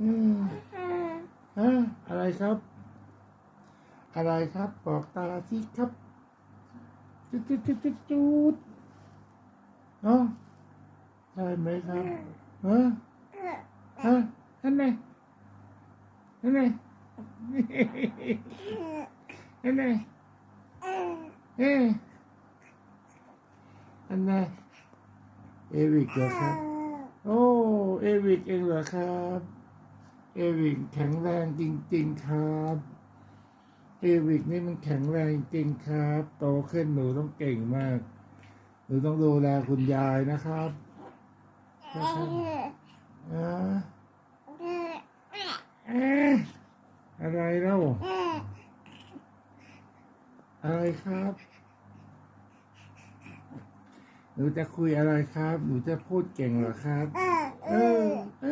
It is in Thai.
อืมฮะอะไรครับ อะไรครับ บอกตาสิครับ จุดจุดจุดจุดจุดเนาะใช่ไหมครับฮะฮะนั่นไงนั่นไงนั่นไงเอ๊ะอันไงเอวิกเหรอครับ โอ้ เอวิกเองเหรอครับ เอวิกแข็งแรงจริง ๆ ครับ เอวิกนี่มันแข็งแรงจริงครับ โตขึ้นหนูต้องเก่งมาก หนูต้องดูแลคุณยายนะครับอะอะไรเล่าอะไรครับ หนูจะคุยอะไรครับ หนูจะพูดเก่งเหรอครับ เออ เอ